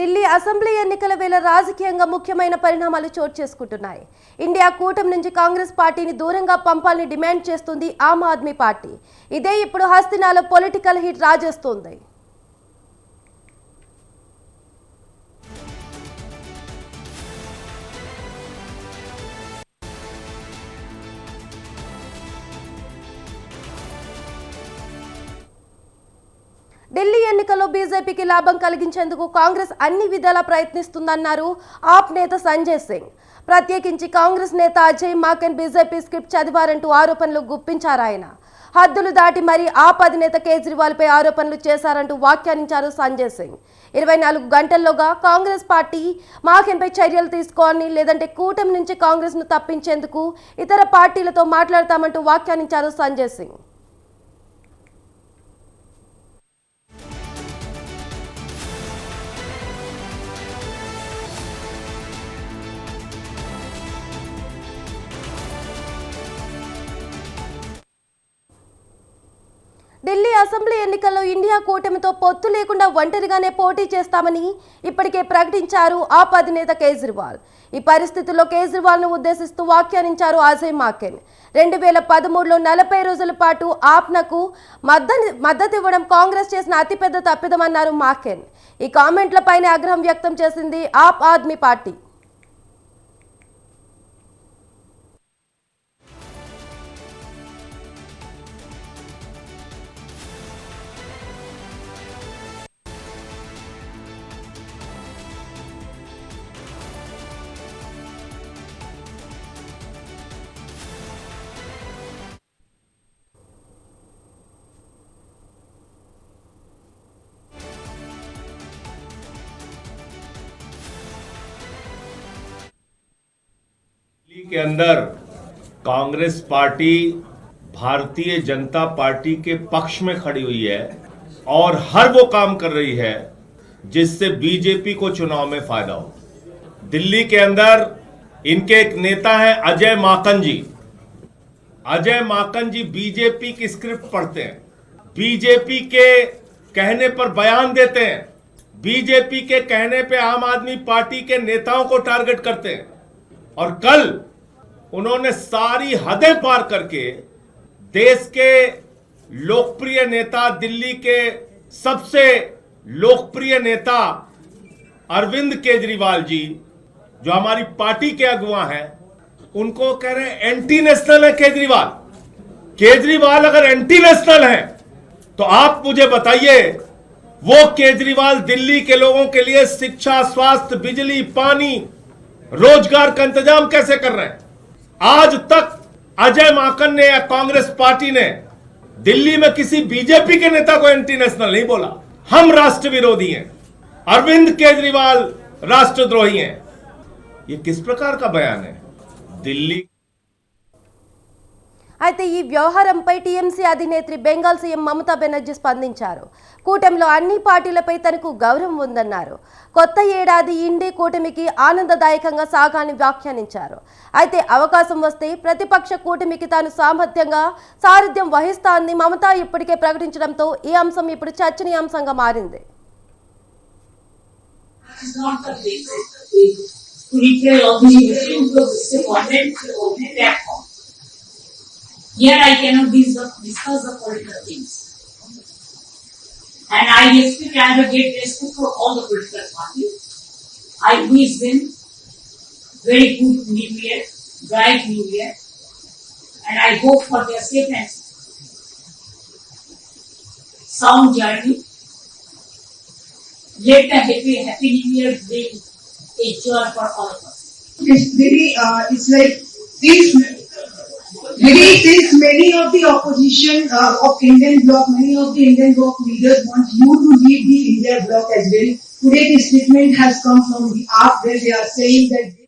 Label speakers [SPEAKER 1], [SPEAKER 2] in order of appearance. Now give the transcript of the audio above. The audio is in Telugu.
[SPEAKER 1] ఢిల్లీ అసెంబ్లీ ఎన్నికల వేళ రాజకీయంగా ముఖ్యమైన పరిణామాలు చోటు చేసుకుంటున్నాయి. ఇండియా కూటమి నుంచి కాంగ్రెస్ పార్టీని దూరంగా పంపాలని డిమాండ్ చేస్తుంది ఆమ్ ఆద్మీ పార్టీ. ఇదే ఇప్పుడు హస్తినాలో పొలిటికల్ హిట్ రాజేస్తోంది. ఢిల్లీ ఎన్నికల్లో బీజేపీకి లాభం కలిగించేందుకు కాంగ్రెస్ అన్ని విధాలా ప్రయత్నిస్తుందన్నారు ఆప్ నేత సంజయ్ సింగ్. ప్రత్యేకించి కాంగ్రెస్ నేత అజయ్ మాకెన్ బీజేపీ స్క్రిప్ట్ చదివారంటూ ఆరోపణలు గుప్పించారు ఆయన. హద్దులు దాటి మరీ ఆప్ అధినేత కేజ్రీవాల్పై ఆరోపణలు చేశారంటూ వ్యాఖ్యానించారు సంజయ్ సింగ్. ఇరవై నాలుగు గంటల్లోగా కాంగ్రెస్ పార్టీ మాకెన్పై చర్యలు తీసుకోవాలని లేదంటే కూటమి నుంచి కాంగ్రెస్ను తప్పించేందుకు ఇతర పార్టీలతో మాట్లాడతామంటూ వ్యాఖ్యానించారు సంజయ్ సింగ్. ఢిల్లీ అసెంబ్లీ ఎన్నికల్లో ఇండియా కూటమితో పొత్తు లేకుండా ఒంటరిగానే పోటీ చేస్తామని ఇప్పటికే ప్రకటించారు ఆప్ అధినేత కేజ్రీవాల్. ఈ పరిస్థితుల్లో కేజ్రీవాల్ను ఉద్దేశిస్తూ వ్యాఖ్యానించారు అజయ్ మాకెన్. రెండు వేల పదమూడులో నలభై రోజుల పాటు ఆప్నకు మద్దతు మద్దతు ఇవ్వడం కాంగ్రెస్ చేసిన అతిపెద్ద తప్పిదమన్నారు మాకెన్. ఈ కామెంట్లపైనే ఆగ్రహం వ్యక్తం చేసింది ఆప్ ఆద్మీ పార్టీ.
[SPEAKER 2] के अंदर कांग्रेस पार्टी भारतीय जनता पार्टी के पक्ष में खड़ी हुई है और हर वो काम कर रही है जिससे बीजेपी को चुनाव में फ़ायदा हो। दिल्ली के अंदर इनके एक नेता हैं अजय माकन जी। अजय माकन जी बीजेपी की स्क्रिप्ट पढ़ते हैं। बीजेपी के कहने पर बयान देते हैं। बीजेपी के कहने पे आम आदमी पार्टी के नेताओं को टारगेट करते हैं। और कल उन्होंने सारी हदें पार करके देश के लोकप्रिय नेता, दिल्ली के सबसे लोकप्रिय नेता अरविंद केजरीवाल जी, जो हमारी पार्टी के अगुआ हैं, उनको कह रहे हैं एंटी नेशनल है केजरीवाल। केजरीवाल अगर एंटी नेशनल है तो आप मुझे बताइए, वो केजरीवाल दिल्ली के लोगों के लिए शिक्षा, स्वास्थ्य, बिजली, पानी, रोज़गार का इंतज़ाम कैसे कर रहे हैं? आज तक अजय माकन ने या कांग्रेस पार्टी ने दिल्ली में किसी बीजेपी के नेता को एंटी नेशनल नहीं बोला। हम राष्ट्र विरोधी हैं। अरविंद केजरीवाल राष्ट्रद्रोही हैं। ये किस प्रकार का बयान है? दिल्ली
[SPEAKER 1] అయితే ఈ వ్యవహారంపై టీఎంసీ అధినేత్రి బెంగాల్ సీఎం మమతా బెనర్జీ స్పందించారు. కూటమిలో అన్ని పార్టీలపై తనకు గౌరవం ఉందన్నారు. కొత్త ఏడాది ఇండి కూటమికి ఆనందదాయకంగా సాగాలని వ్యాఖ్యానించారు. అయితే అవకాశం వస్తే ప్రతిపక్ష కూటమికి తాను సామర్థ్యంగా సారథ్యం వహిస్తానని మమతా ఇప్పటికే ప్రకటించడంతో ఈ అంశం ఇప్పుడు చర్చనీయాంశంగా మారింది.
[SPEAKER 3] Not the to replay all the issues of the government platform. Here I cannot discuss, the political things. And I expect I have a great respect for all the political parties. I wish them very good new year, bright new year, and I hope for their safe and sound journey. Let the happy, happy new year bring a joy for all of us.
[SPEAKER 4] It's very, uh, it's like these, very since many of the opposition uh, of Indian bloc, many of the Indian bloc leaders want you to lead the India bloc as well. Today the statement has come from the AAP where they are saying that